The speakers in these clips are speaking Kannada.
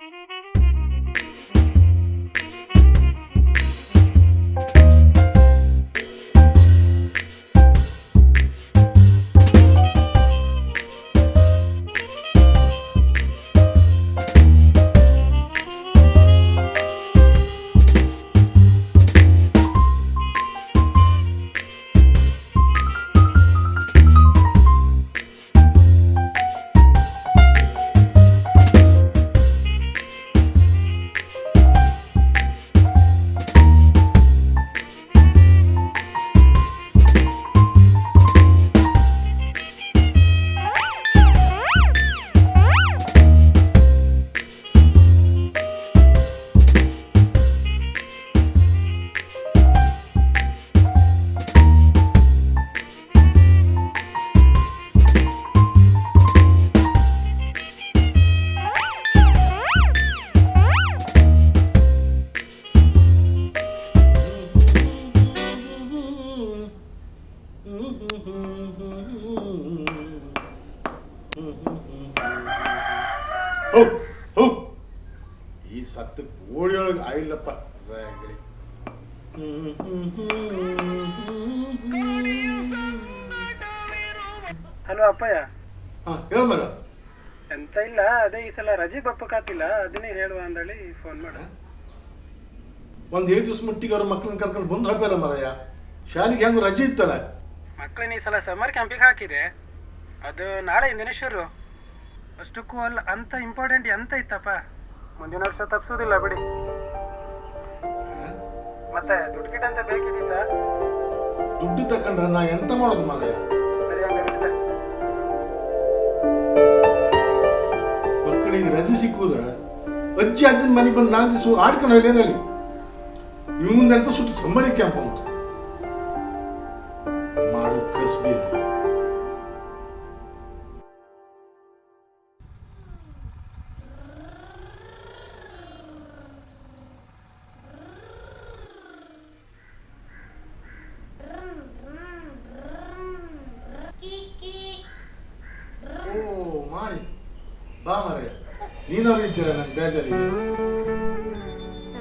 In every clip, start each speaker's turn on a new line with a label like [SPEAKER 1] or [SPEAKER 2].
[SPEAKER 1] Thank you. ಈ ಸತ್ತ ಕೋಳಿಯೊಳಗೆ ಆಯಿಲ್ಲಪ್ಪ
[SPEAKER 2] ಹಲೋ ಅಪ್ಪಯ್ಯ.
[SPEAKER 1] ಹಾಂ ಹೇಳ ಮಗ.
[SPEAKER 2] ಎಂತ ಇಲ್ಲ ಅದೇ ಈ ಸಲ ರಜೆ ಬಪ್ಪಕಾತಿಲ್ಲ ಅದನ್ನೇ ಹೇಳುವ ಅಂದಳಿ ಫೋನ್ ಮಾಡ.
[SPEAKER 1] ಒಂದು ಏಳು ದಿವಸ ಮುಟ್ಟಿಗೆ ಅವ್ರ ಮಕ್ಕಳನ್ನ ಕರ್ಕೊಂಡು ಬಂದು ಹಾಕಲ್ಲ ಮರಯ್ಯ. ಶಾಲೆಗೆ ಹೆಂಗೆ ರಜೆ ಇತ್ತಲ್ಲ.
[SPEAKER 2] ಮಕ್ಕಳನ್ನ ಈ ಸಲ ಸಮ್ಮರ್ ಕ್ಯಾಂಪಿಗೆ ಹಾಕಿದೆ. ಅದು ನಾಳೆ ಶುರು. ಅಷ್ಟಕ್ಕೂ ಅಲ್ಲ ಅಂತ ಇಂಪಾರ್ಟೆಂಟ್ ಎಂತ ಇತ್ತಪ್ಪ? ಮುಂದಿನ ವರ್ಷ ತಪ್ಸೋದಿಲ್ಲ ಬಿಡಿ. ಮತ್ತೆ ದುಡ್ಡು ಗಿಡ ಅಂತ ಬೇಕಿದ್ದಿತ್ತ?
[SPEAKER 1] ದುಡ್ಡು ತಕೊಂಡ್ರೆ ನಾ ಎಂತ ಮಾಡೋದು
[SPEAKER 2] ಮಗ.
[SPEAKER 1] ಮಕ್ಕಳಿಗೆ ರಜೆ ಸಿಕ್ಕುವುದ ಅಜ್ಜಿ ಅಜ್ಜನ ಮನೆಗೆ ಬಂದು ನಾಲ್ಕು ದಿವಸ ಆಡ್ಕೊಂಡು ಹೋಗ್ಲೇನಲ್ಲಿ ಅಂತ ಸುಟ್ಟು ಸಮ್ಮರಿ ಕ್ಯಾಂಪ್ ಅಂತ ಬಾ ನೀನವ್ರು ಇದ್ದೀರ ನನ್ನ ಬೇಜಾರಿಗೆ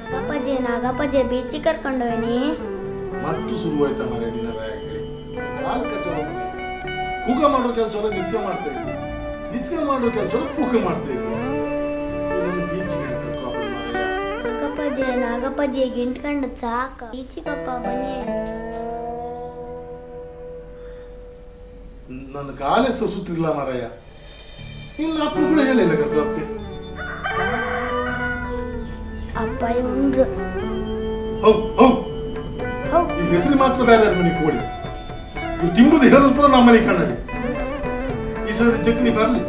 [SPEAKER 3] ನಾಗಪ್ಪಜಿ ನಾಗಪ್ಪಜಿ ಬೀಚಿಗೆ ಕರ್ಕೊಂಡೋಯ್ನಿ
[SPEAKER 1] ಮತ್ತು ಶುರುವಾಯ್ತ ಮರ ನಿನ್ನ ಬ್ಯಾಗಲ್ಲಿ? ಕಾಲು ಕೂಗ ಮಾಡೋ ಕೆಲಸ ನಿತ್ಕ ಮಾಡ್ತಾ ಇದ್ದೆ. ನಿತ್ಕ ಮಾಡೋ ಕೆಲಸ ಕೂಗ ಮಾಡ್ತಾ ಮರಯ್ಯ
[SPEAKER 3] ನಾಗಪ್ಪಜಿ ನಾಗಪ್ಪಜಿ ಗಿಂಟ್ಕೊಂಡು ಸಾಕ. ಬೀಚಿಗಪ್ಪ ಬನ್ನಿ.
[SPEAKER 1] ನನ್ನ ಕಾಲೇ ಸುತ್ತಿಲ್ಲ ಮರಯ್ಯ ಇನ್ನು ಅಪ್ಪನ ಕೂಡ ಹೇಳಿಲ್ಲ ಕರ್ಕೊಪ್ಪೆ
[SPEAKER 3] ಅಪ್ಪ. ಇವ್ರು
[SPEAKER 1] ಹೌ ಹೌ. ಈ ಹೆಸರು ಮಾತ್ರ ಬೇರೆ ಯಾರ ಮನೆ ಕೋಳಿ. ಇವು ತಿಂಬುದು ಹೇಳೋದು ಪುರ ನಮ್ಮ ಮನೆ ಕಣ್ಣಲ್ಲಿ ಈ ಸಲ ಚಟ್ನಿ ಬರಲಿ.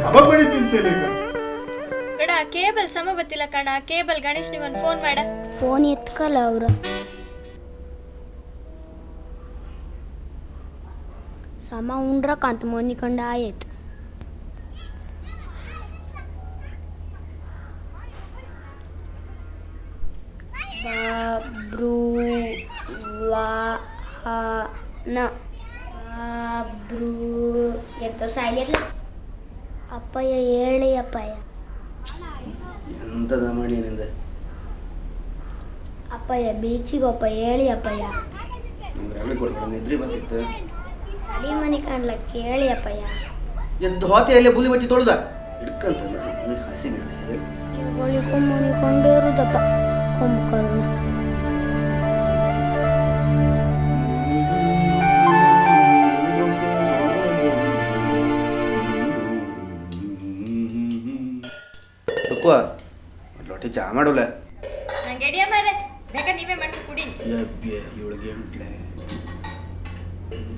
[SPEAKER 1] ಕಬಾಬ್ ಬಡಿ ತಿಂತೇನೆ ಈಗ.
[SPEAKER 4] ಕಣ ಕೇಬಲ್ ಸಮ ಬತ್ತಿಲ್ಲ ಕಣ. ಕೇಬಲ್ ಗಣೇಶ್ನಿಗೆ ಒಂದು ಫೋನ್ ಮಾಡ.
[SPEAKER 3] ಫೋನ್ ಎತ್ಕಲ್ಲ ಅವ್ರು. ಸಮ ಉಂಡ್ರಕ್ಕಂತ ಮನಿಕೊಂಡ ಆಯ್ತು. ವಾಹನ ಬ್ರೂ ಎಂತ ಸಾಯ್ಲಿಲ್ಲ ಅಪ್ಪಯ್ಯ ಹೇಳಿ ಅಪ್ಪಯ್ಯ.
[SPEAKER 5] ಎಂತದ ಮಾಡಿ ನಿಂದ?
[SPEAKER 3] ಅಪ್ಪಯ್ಯ ಬೀಚಿಗೊಪ್ಪ ಹೇಳಿ ಅಪ್ಪಯ್ಯ.
[SPEAKER 5] ನಿಮ್ಗೆ ರಗಳೆ ಕೊಡ್ಬೇಡ ನಿದ್ರಿ ಬಂದಿತ್ತು.
[SPEAKER 3] ಅಡಿ ಮನೆ ಕಾಣ್ಲ ಕೇಳಿ ಅಪ್ಪಯ್ಯ.
[SPEAKER 5] ಎದ್ದು ಹೋತೆಯಲ್ಲೇ ಬುಲಿ ಬಚ್ಚಿ ತೊಳ್ದ. ಹಿಡ್ಕಂತ ಹಸಿ ಬಿಡ್ದೆ
[SPEAKER 3] ಇವುಗಳು ಕೊಮ್ಮನಿಕೊಂಡೇ ಕುಂಭಕರ್ಣ
[SPEAKER 5] ತಕ್ಕುವ ಲೊಟ್ಟೆ ಚಾ ಮಾಡೋಲ್ಲ
[SPEAKER 4] ನಂಗೆ ಎಡಿಯ ಮಾರೆ ಬೇಕಾದ್ರೆ ನೀವೇ ಮಾಡ್ಕೊಂಡು ಕುಡಿ
[SPEAKER 5] ಇವಳಿಗೆ ಎಂಟ್ಲೆ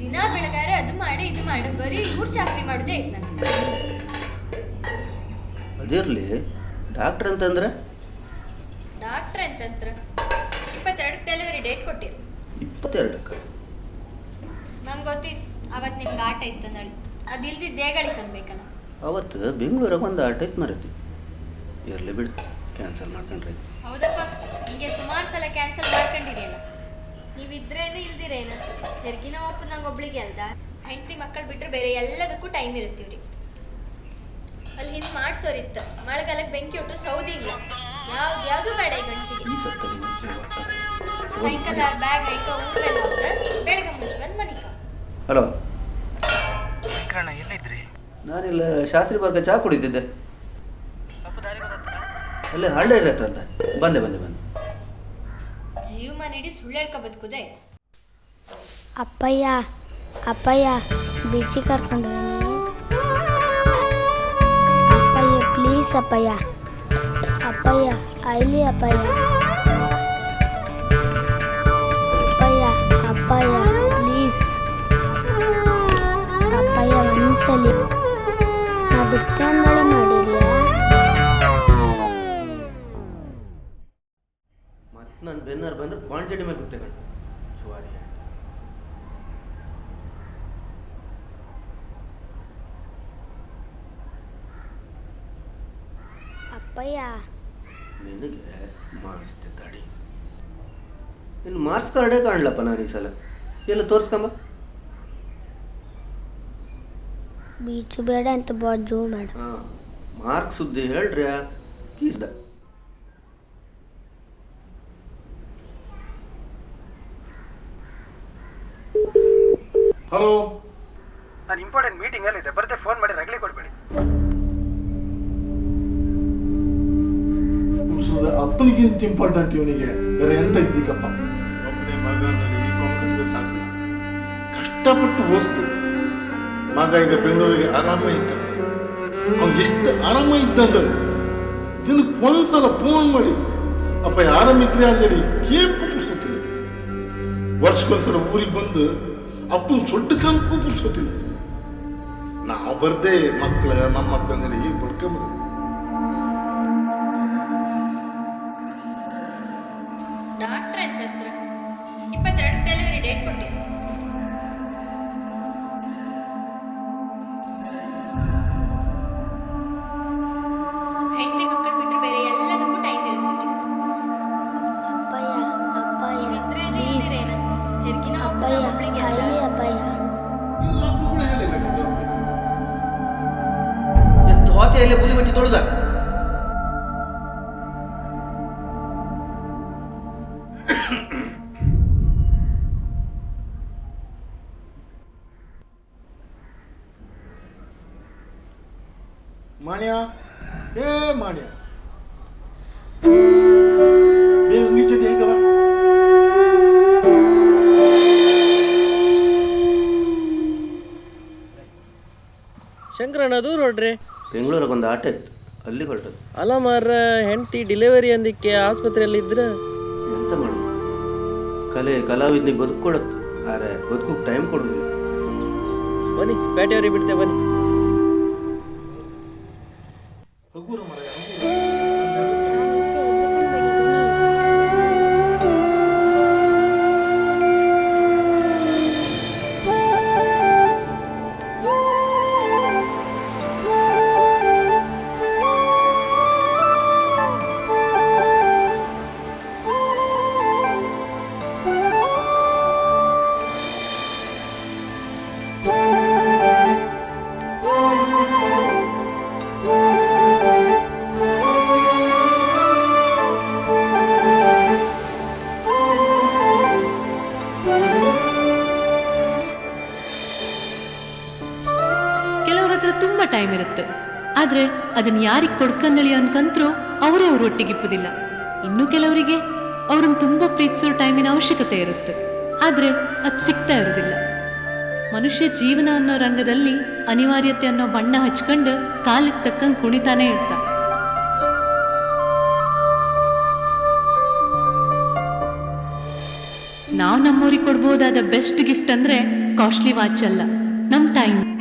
[SPEAKER 4] ದಿನ ಬೆಳಗಾರೆ ಅದು ಮಾಡಿ ಇದು ಮಾಡಿ ಬರೀ ಇವ್ರು ಚಾಕ್ರಿ ಮಾಡೋದೇ ಐತೆ ನಂಗೆ.
[SPEAKER 5] ಅದಿರ್ಲಿ. ಡಾಕ್ಟ್ರ್ ಅಂತಂದ್ರೆ?
[SPEAKER 4] ಡಾಕ್ಟ್ರ್ ಅಂತಂತ್ರ. ಇಪ್ಪತ್ತೆರಡಕ್ಕೆ ಡೆಲಿವರಿ ಡೇಟ್ ಕೊಟ್ಟಿರು.
[SPEAKER 5] ಇಪ್ಪತ್ತೆರಡಕ್ಕೆ?
[SPEAKER 4] ನಮ್ಗೆ ಗೊತ್ತಿತ್ತು ಅವತ್ತು ನಿಮ್ಗೆ ಆಟ ಇತ್ತು ಅಂದಳಿ ಅದು ಇಲ್ದಿದ್ದು ದೇಗಳಿಗೆ ಅನ್ಬೇಕಲ್ಲ.
[SPEAKER 5] ಅವತ್ತು ಬೆಂಗಳೂರಾಗ ಒಂದು ಆಟ ಇತ್ತು ಮರೈತಿ ಇರಲಿ ಬಿಡು ಕ್ಯಾನ್ಸಲ್ ಮಾಡ್ಕೊಂಡ್ರಿ.
[SPEAKER 4] ಹೌದಪ್ಪ ಹಿಂಗೆ ಸುಮಾರು ಸಲ ಕ್ಯಾನ್ಸಲ್ ಮಾಡ್ಕೊಂಡಿದೆಯಲ್ಲ ನೀವಿದ್ರೇನು ಇಲ್ದಿರೇನು? ಹೆರ್ಗಿನ ಒಪ್ಪು ನಂಗೆ ಒಬ್ಳಿಗೆ ಅಲ್ದ? ಹೆಂಡತಿ ಮಕ್ಕಳು ಬಿಟ್ಟರೆ ಬೇರೆ ಎಲ್ಲದಕ್ಕೂ ಟೈಮ್ ಇರುತ್ತೀವ್ರಿ ಅಲ್ಲಿ ಹಿಂದೆ ಮಾಡಿಸೋರಿತ್ತು. ಮಳೆಗಾಲಕ್ಕೆ ಬೆಂಕಿ ಒಟ್ಟು ಸೌದಿ ಇಲ್ಲ. ಯಾವ್ದು ಯಾವುದು ಬೇಡ ಈ ಗಂಡಸಿಗೆ. ಸಾಯಂಕಾಲ ಬ್ಯಾಗ್ ಹೈಕ ಊರ್ ಮೇಲೆ ಹೋಗ್ತಾ ಬೆಳಗ್ಗೆ ಮುಂಚೆ ಬಂದು ಮನಿಕ?
[SPEAKER 5] ಹಲೋ
[SPEAKER 2] ಕಣ ಎಲ್ಲಿದ್ರಿ?
[SPEAKER 5] ನಾನಿಲ್ಲ ಶಾಸ್ತ್ರಿ ಬರ್ಗ ಕುಡಿತಿದ್ದೆ.
[SPEAKER 2] ದಾರಿ ಗೊತ್ತಾಗ್ತದ
[SPEAKER 5] ಅಲ್ಲೇ ಹಳ್ಳಿ ಹತ್ರ ಅಂತ. ಬಂದೆ ಬಂದೆ ಬಂದೆ.
[SPEAKER 4] ಜೀವಮಾನ ಇಡೀ ಸುಳ್ಳು ಹೇಳ್ಕೊ ಬದುಕುದೆ.
[SPEAKER 3] ಅಪ್ಪಯ್ಯ ಅಪ್ಪಯ್ಯ ಬೀಚಿ ಕರ್ಕೊಂಡು ಅಪ್ಪಯ್ಯ please Appayya. Appayya ಐಲಿ Appayya. Appayya Appayya please ಅಪ್ಪಯ್ಯ ಒಂದ್ಸಲಿ. ನಾ ಬಿಡ್ತಂದಳಿ ಮಾಡಿದ್ಯಾ
[SPEAKER 5] ನಾನು ಬೆನ್ನರ್ ಬಂದ್ರೆ ಕ್ವಾಂಟಿಟಿ ಮೇಲೆ ಬಿಡ್ತೆ ಕಣ್. ಸುವಾರಿ.
[SPEAKER 3] ಅಪ್ಪಯ್ಯ.
[SPEAKER 5] ನಿನಗೆ ಮಾಡಿಸ್ತೆ ತಡಿ ಇನ್ನು ಮಾರ್ಕ್ಸ್ ಕಾರ್ಡೇ ಕಾಣಲಪ್ಪ ನಾನು ಈ ಸಲ. ಎಲ್ಲ ತೋರಿಸ್ಕೊಂಬ.
[SPEAKER 3] ಬೀಚು ಬೇಡ ಅಂತ ಬಾಜು ಬೇಡ
[SPEAKER 5] ಹಾಂ ಮಾರ್ಕ್ ಸುದ್ದಿ ಹೇಳ್ರಿ ಕೀಸ್ದ
[SPEAKER 1] ಹಲೋ?
[SPEAKER 2] ನಾನು ಇಂಪಾರ್ಟೆಂಟ್ ಮೀಟಿಂಗ್ ಅಲ್ಲಿದೆ. ಬರ್ತೆ ಫೋನ್ ಮಾಡಿ ರಗಲಿ ಕೊಡ್ಬೇಡಿ.
[SPEAKER 1] ಅಪ್ಪನಿಗಿಂತ ಇಂಪಾರ್ಟೆಂಟ್ ಇವನಿಗೆ. ಬೇರೆ ಎಂತ ಇದ್ದೀಕಪ್ಪ? ಒಬ್ಬನೇ ಮಗನಲ್ಲಿ ಈ ಕೊಂಕಣದಲ್ಲಿ ಸಾಕ್ಲಿ ಕಷ್ಟಪಟ್ಟು ಓದಿಸ್ತು ಮಗ ಈಗ ಬೆಂಗಳೂರಿಗೆ ಆರಾಮ ಇದ್ದ. ಅವ್ನು ಎಷ್ಟು ಆರಾಮ ಇದ್ದಂದ್ರೆ ದಿನಕ್ಕೆ ಒಂದ್ಸಲ ಫೋನ್ ಮಾಡಿ ಅಪ್ಪ ಆರಾಮಿದ್ರೆ ಅಂತೇಳಿ ಗೇಮ್ ಕೂಪಿಸೋತಿಲ್ಲ ವರ್ಷಕ್ಕೊಂದ್ಸಲ ಊರಿಗೆ ಬಂದು ಅಪ್ಪನ ಸೊಡ್ಡ ಕಾಮ್ ಕೂಪಿಸೋತಿಲ್ಲ ನಾವು ಬರ್ದೆ ಮಕ್ಕಳ ಮೊಮ್ಮಕ್ಕಳಂಗಡಿ ಬಡ್ಕೊಂಬರು
[SPEAKER 5] ಎತ್ತು ಹೋತೆಯಲ್ಲಿ ಬುಲಿ ಬಚ್ಚಿ ತೊಳೆದ.
[SPEAKER 1] ಮಾಣ್ಯ ಏ ಮಾಣ್ಯ.
[SPEAKER 6] ಶಂಕರಣ್ಣ ದೂರ ಹೊಡ್ರಿ
[SPEAKER 5] ಬೆಂಗಳೂರಿಗೆ ಒಂದು ಆಟ ಇತ್ತು. ಅಲ್ಲಿ ಹೊರಟದ್ದು.
[SPEAKER 6] ಅಲ್ಲ ಮಾರ ಹೆಂಡತಿ ಡೆಲಿವರಿ ಅಂದಿಕ್ಕೆ ಆಸ್ಪತ್ರೆಯಲ್ಲಿ ಇದ್ರ?
[SPEAKER 5] ಎಂತ ಮಾಡೋದು? ಕಲೆ ಕಲಾವಿದನಿಗೆ ಬದುಕೊಡತ್ತು ಆರೆ ಬದುಕು ಟೈಮ್ ಕೊಡೋದಿಲ್ಲ.
[SPEAKER 6] ಬನ್ನಿ ಪೇಟೆಯವರಿಗೆ ಬಿಡ್ತೇವೆ ಬನ್ನಿ.
[SPEAKER 7] ಹತ್ರ ತುಂಬ ಟೈಮ್ ಇರುತ್ತೆ. ಆದ್ರೆ ಅದನ್ನ ಯಾರಿಗೆ ಕೊಡ್ಕಂದಳಿ ಅನ್ಕಂತರೂ ಅವರೇ ಅವ್ರ ಒಟ್ಟಿಗಿಪ್ಪುದಿಲ್ಲ. ಇನ್ನು ಕೆಲವರಿಗೆ ಅವ್ರನ್ನ ತುಂಬಾ ಪ್ರೀತಿಸೋ ಟೈಮಿನ ಅವಶ್ಯಕತೆ ಇರುತ್ತೆ. ಆದ್ರೆ ಅದು ಸಿಗ್ತಾ ಇರೋದಿಲ್ಲ. ಮನುಷ್ಯ ಜೀವನ ಅನ್ನೋ ರಂಗದಲ್ಲಿ ಅನಿವಾರ್ಯತೆ ಅನ್ನೋ ಬಣ್ಣ ಹಚ್ಕೊಂಡು ಕಾಲಕ್ಕೆ ತಕ್ಕಂಗೆ ಕುಣಿತಾನೆ ಇರ್ತ. ನಾವು ನಮ್ಮೂರಿಗೆ ಕೊಡ್ಬೋದಾದ ಬೆಸ್ಟ್ ಗಿಫ್ಟ್ ಅಂದ್ರೆ ಕಾಸ್ಟ್ಲಿ ವಾಚ್ ಅಲ್ಲ. ನಮ್ ಟೈಮ್